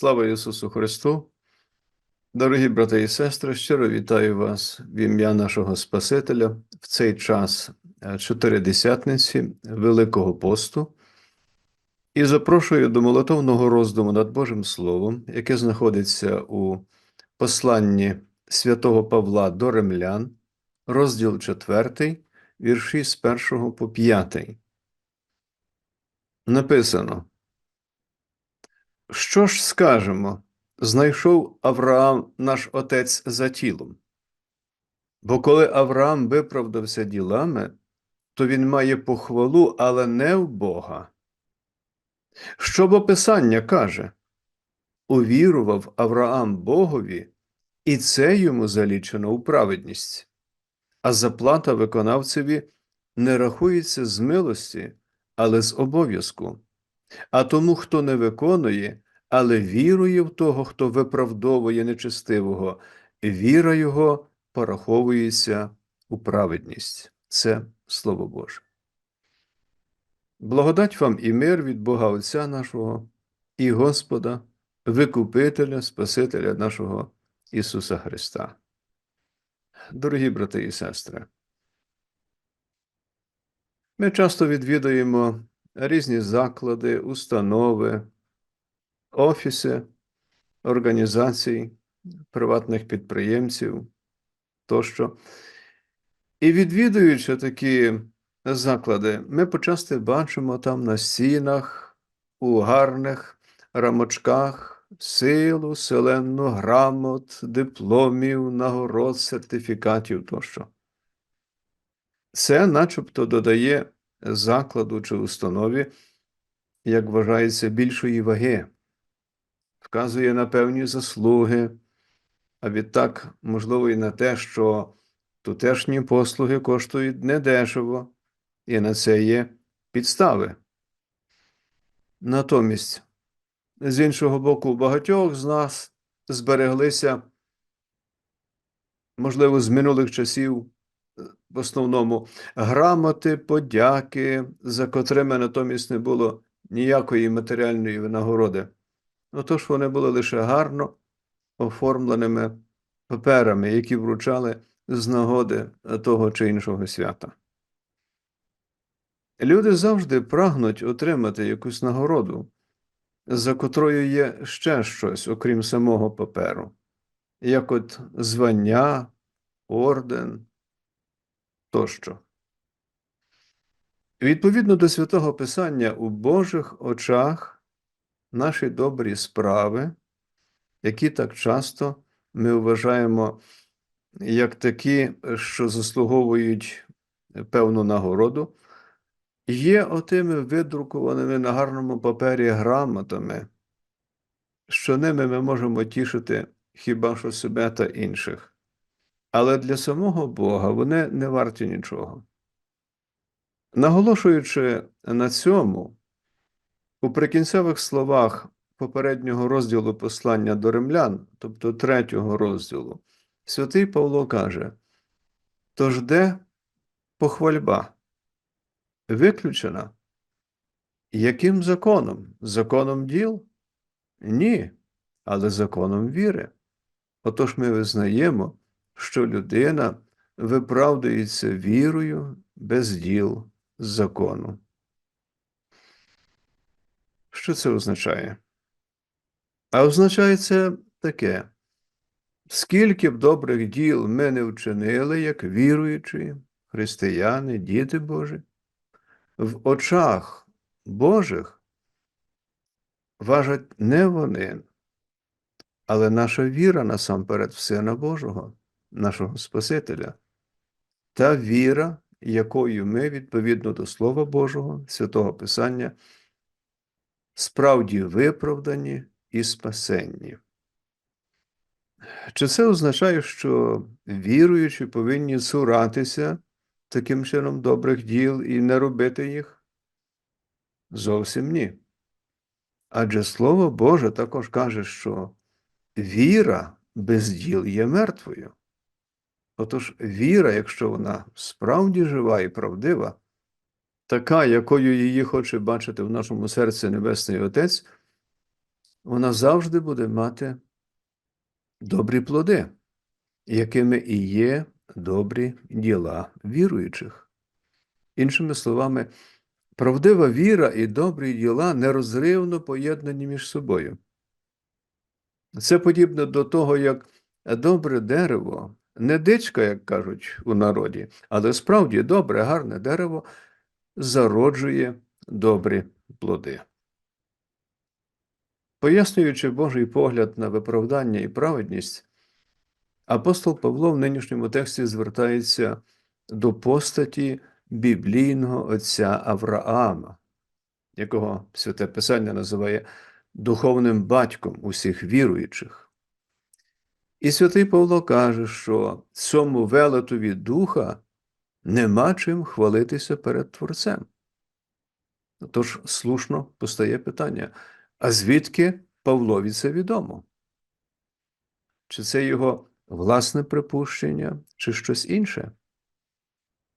Слава Ісусу Христу! Дорогі брати і сестри, щиро вітаю вас в ім'я нашого Спасителя в цей час е, чотиридесятниці Великого посту і запрошую до молитовного роздуму над Божим Словом, яке знаходиться у посланні святого Павла до Римлян, розділ 4, вірші з 1 по 5. Написано. Що ж скажемо? Знайшов Авраам наш отець за тілом. Бо коли Авраам виправдався ділами, то він має похвалу, але не в Бога. Що бо Писання каже? Увірував Авраам Богові, і це йому залічено у праведність, а заплата виконавцеві не рахується з милості, але з обов'язку. А тому, хто не виконує, але вірує в того, хто виправдовує нечестивого, віра його пораховується у праведність. Це Слово Боже. Благодать вам і мир від Бога Отця нашого і Господа, Викупителя, Спасителя нашого Ісуса Христа. Дорогі брати і сестри, ми часто відвідуємо різні заклади, установи, офіси, організацій, приватних підприємців тощо. І відвідуючи такі заклади, ми почасти бачимо там на стінах, у гарних рамочках силу, селенну грамот, дипломів, нагород, сертифікатів тощо. Це начебто додає закладу чи установі, як вважається, більшої ваги, вказує на певні заслуги, а відтак, можливо, і на те, що тутешні послуги коштують недешево, і на це є підстави. Натомість, з іншого боку, у багатьох з нас збереглися, можливо, з минулих часів в основному грамоти, подяки, за котрими натомість не було ніякої матеріальної винагороди. Отож вони були лише гарно оформленими паперами, які вручали з нагоди того чи іншого свята. Люди завжди прагнуть отримати якусь нагороду, за котрою є ще щось, окрім самого паперу, як от звання, орден тощо. Відповідно до святого Писання, у Божих очах наші добрі справи, які так часто ми вважаємо як такі, що заслуговують певну нагороду, є отими видрукованими на гарному папері грамотами, що ними ми можемо тішити хіба що себе та інших. Але для самого Бога вони не варті нічого. Наголошуючи на цьому, у прикінцевих словах попереднього розділу послання до римлян, тобто третього розділу, святий Павло каже: Тож де похвальба? Виключена? Яким законом? Законом діл? Ні, але законом віри. Отож ми визнаємо що людина виправдується вірою без діл закону. Що це означає? А означає це таке: скільки б добрих діл ми не вчинили, як віруючі, християни, діти Божі, в очах Божих важать не вони, але наша віра насамперед в Сина Божого нашого Спасителя, та віра, якою ми, відповідно до Слова Божого, Святого Писання, справді виправдані і спасенні. Чи це означає, що віруючі повинні цуратися таким чином добрих діл і не робити їх? Зовсім ні. Адже Слово Боже також каже, що віра без діл є мертвою. Отож, віра, якщо вона справді жива і правдива, така, якою її хоче бачити в нашому серці Небесний Отець, вона завжди буде мати добрі плоди, якими і є добрі діла віруючих. Іншими словами, правдива віра і добрі діла нерозривно поєднані між собою. Це подібно до того, як добре дерево, не дичка, як кажуть у народі, але справді добре, гарне дерево зароджує добрі плоди. Пояснюючи Божий погляд на виправдання і праведність, апостол Павло в нинішньому тексті звертається до постаті біблійного отця Авраама, якого Святе Писання називає духовним батьком усіх віруючих. І святий Павло каже, що цьому велетові духа нема чим хвалитися перед Творцем. Тож слушно постає питання: а звідки Павлові це відомо? Чи це його власне припущення, чи щось інше?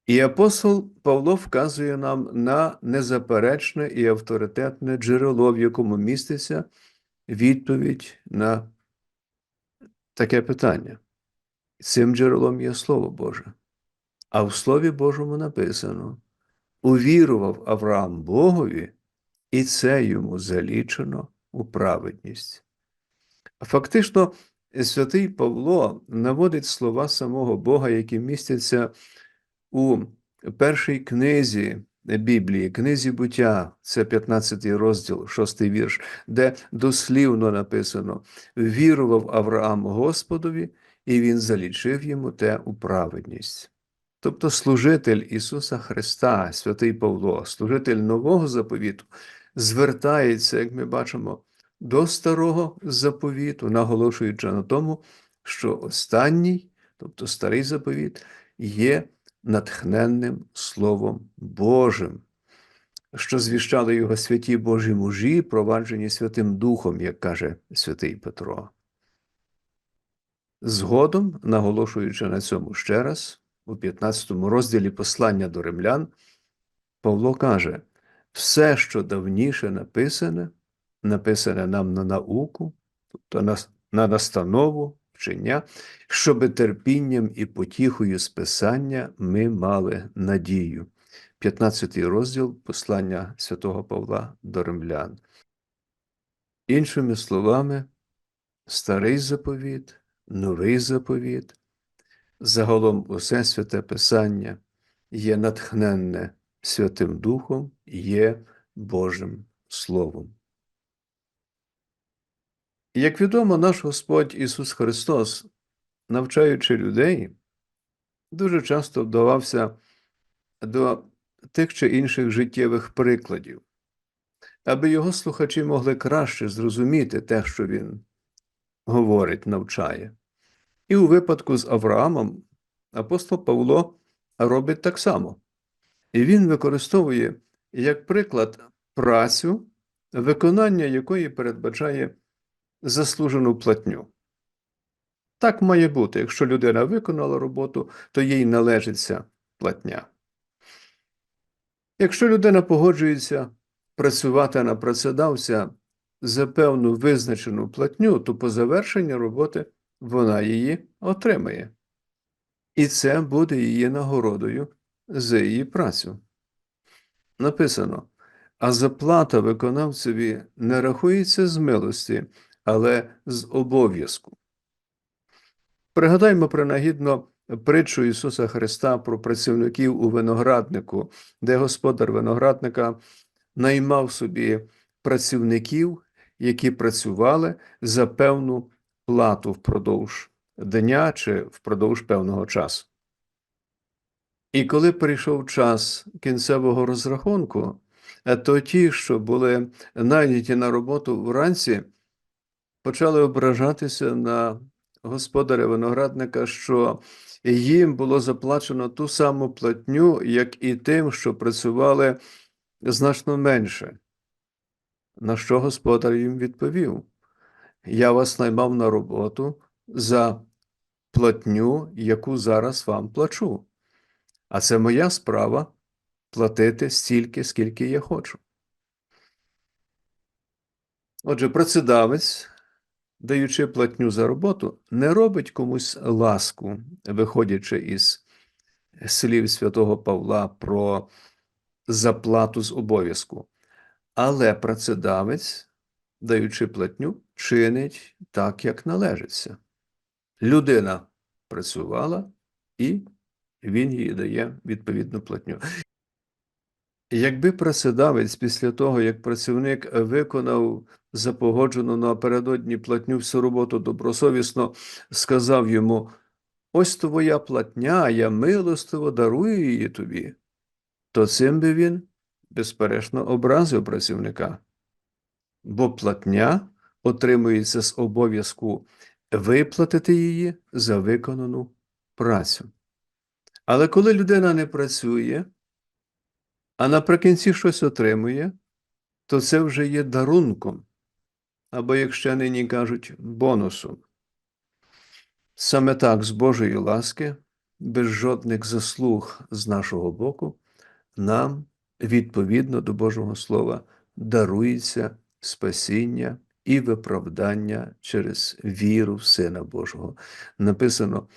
І апостол Павло вказує нам на незаперечне і авторитетне джерело, в якому міститься відповідь на таке питання. Цим джерелом є Слово Боже. А в Слові Божому написано: увірував Авраам Богові, і це йому залічено у праведність. Фактично, святий Павло наводить слова самого Бога, які містяться у першій книзі Біблії, книзі буття, це 15 розділ, 6 вірш, де дослівно написано: вірував Авраам Господові, і він залічив йому те у праведність. Тобто служитель Ісуса Христа, святий Павло, служитель нового заповіту, звертається, як ми бачимо, до старого заповіту, наголошуючи на тому, що останній, тобто старий заповіт, є натхненним Словом Божим, що звіщали його святі Божі мужі, проваджені Святим Духом, як каже святий Петро. Згодом, наголошуючи на цьому ще раз, у 15 розділі послання до римлян, Павло каже: все, що давніше написане, написане нам на науку, тобто на, на настанову, вчення, щоби терпінням і потіхою списання ми мали надію. 15 розділ послання святого Павла до римлян. Іншими словами, старий заповіт, новий заповіт, загалом усе святе Писання є натхненне Святим Духом, є Божим Словом. Як відомо, наш Господь Ісус Христос, навчаючи людей, дуже часто вдавався до тих чи інших життєвих прикладів, аби його слухачі могли краще зрозуміти те, що він говорить, навчає. І у випадку з Авраамом апостол Павло робить так само. І він використовує як приклад працю, виконання якої передбачає заслужену платню. Так має бути. Якщо людина виконала роботу, то їй належиться платня. Якщо людина погоджується працювати на працедавця за певну визначену платню, то по завершенні роботи вона її отримає. І це буде її нагородою за її працю. Написано: а заплата виконавцеві не рахується з милості, але з обов'язку. Пригадаймо принагідно притчу Ісуса Христа про працівників у винограднику, де господар виноградника наймав собі працівників, які працювали за певну плату впродовж дня чи впродовж певного часу. І коли прийшов час кінцевого розрахунку, то ті, що були найняті на роботу вранці, почали ображатися на господаря виноградника, що їм було заплачено ту саму платню, як і тим, що працювали значно менше. На що господар їм відповів? Я вас наймав на роботу за платню, яку зараз вам плачу. А це моя справа платити стільки, скільки я хочу. Отже, працедавець, даючи платню за роботу, не робить комусь ласку, виходячи із слів святого Павла про заплату з обов'язку. Але працедавець, даючи платню, чинить так, як належиться. Людина працювала, і він їй дає відповідну платню. Якби працедавець після того, як працівник виконав запогоджену напередодні платню всю роботу добросовісно, сказав йому: Ось твоя платня, я милостиво дарую її тобі, то цим би він, безперечно, образив працівника. Бо платня отримується з обов'язку виплатити її за виконану працю. Але коли людина не працює, а наприкінці щось отримує, то це вже є дарунком, або, як ще нині кажуть, бонусом. Саме так, з Божої ласки, без жодних заслуг з нашого боку, нам, відповідно до Божого Слова, дарується спасіння і виправдання через віру в Сина Божого. Написано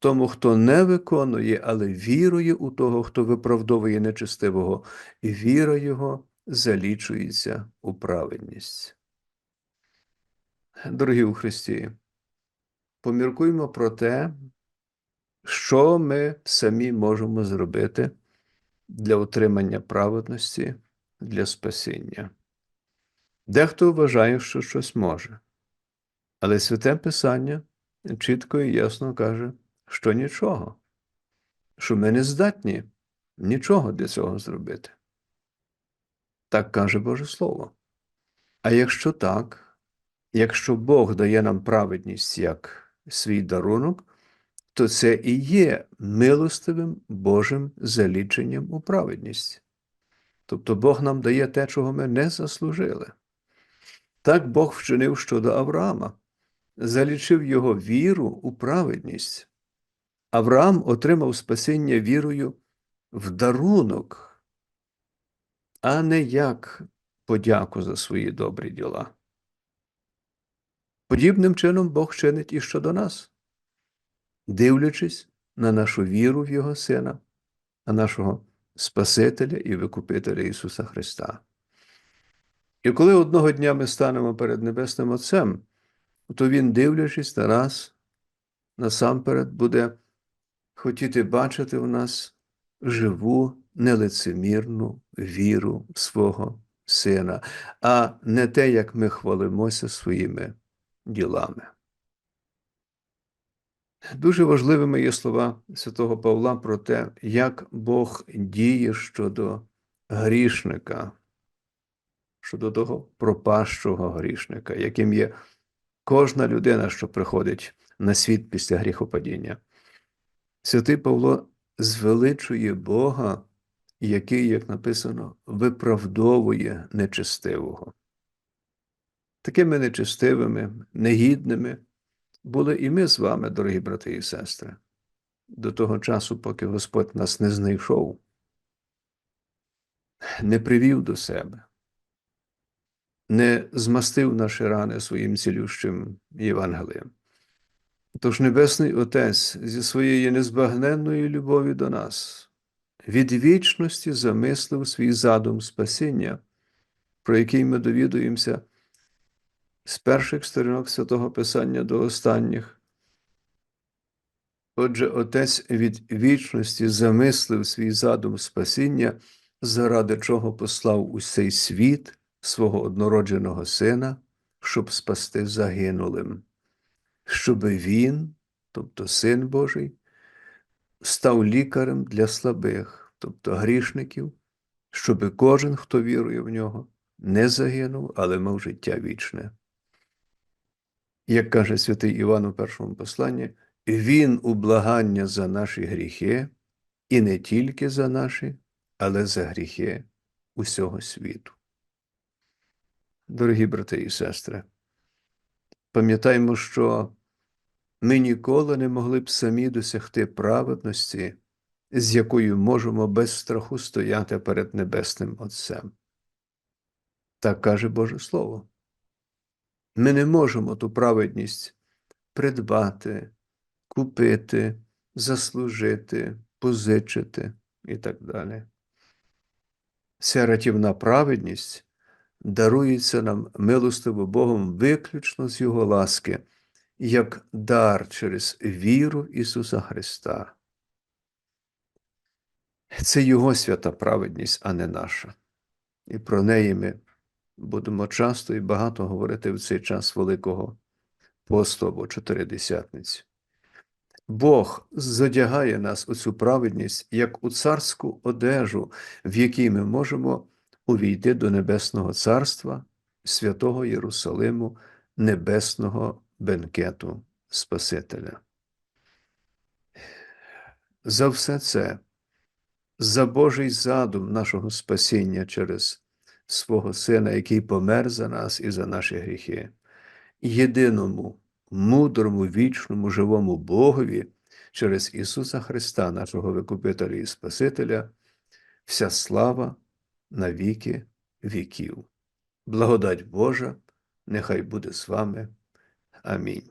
тому, хто не виконує, але вірує у того, хто виправдовує нечестивого, і віра його залічується у праведність. Дорогі у Христі, поміркуймо про те, що ми самі можемо зробити для отримання праведності, для спасіння. Дехто вважає, що щось може, але Святе Писання чітко і ясно каже, що нічого, що ми не здатні нічого для цього зробити. Так каже Боже Слово. А якщо так, якщо Бог дає нам праведність як свій дарунок, то це і є милостивим Божим заліченням у праведність. Тобто Бог нам дає те, чого ми не заслужили. Так Бог вчинив щодо Авраама, залічив його віру у праведність. Авраам отримав спасіння вірою в дарунок, а не як подяку за свої добрі діла. Подібним чином Бог чинить і щодо нас, дивлячись на нашу віру в Його Сина, на нашого Спасителя і Викупителя Ісуса Христа. І коли одного дня ми станемо перед Небесним Отцем, то Він, дивлячись на нас, насамперед буде хотіти бачити в нас живу, нелицемірну віру свого Сина, а не те, як ми хвалимося своїми ділами. Дуже важливими є слова святого Павла про те, як Бог діє щодо грішника, щодо того пропащого грішника, яким є кожна людина, що приходить на світ після гріхопадіння. Святий Павло звеличує Бога, який, як написано, виправдовує нечестивого. Такими нечестивими, негідними були і ми з вами, дорогі брати і сестри, до того часу, поки Господь нас не знайшов, не привів до себе, не змастив наші рани своїм цілющим Євангелієм. Тож Небесний Отець зі своєї незбагненної любові до нас від вічності замислив свій задум спасіння, про який ми довідуємося з перших сторінок святого Писання до останніх. Отже, Отець від вічності замислив свій задум спасіння, заради чого послав у цей світ свого однородженого Сина, щоб спасти загинулим щоб він, тобто Син Божий, став лікарем для слабих, тобто грішників, щоб кожен, хто вірує в нього, не загинув, але мав життя вічне. Як каже святий Іван у першому посланні, Він у благання за наші гріхи, і не тільки за наші, але за гріхи усього світу. Дорогі брати і сестри, пам'ятаймо, що ми ніколи не могли б самі досягти праведності, з якою можемо без страху стояти перед Небесним Отцем. Так каже Боже Слово. Ми не можемо ту праведність придбати, купити, заслужити, позичити і так далі. Ця рятівна праведність дарується нам милостиво Богом виключно з Його ласки, як дар через віру Ісуса Христа. Це Його свята праведність, а не наша. І про неї ми будемо часто і багато говорити в цей час Великого посту або Чотиридесятниці. Бог зодягає нас у цю праведність як у царську одежу, в якій ми можемо увійти до Небесного Царства, святого Єрусалиму, небесного бенкету Спасителя. За все це, за Божий задум нашого спасіння через свого Сина, який помер за нас і за наші гріхи, єдиному, мудрому, вічному, живому Богові через Ісуса Христа, нашого Викупителя і Спасителя, вся слава на віки віків. Благодать Божа, нехай буде з вами. I mean,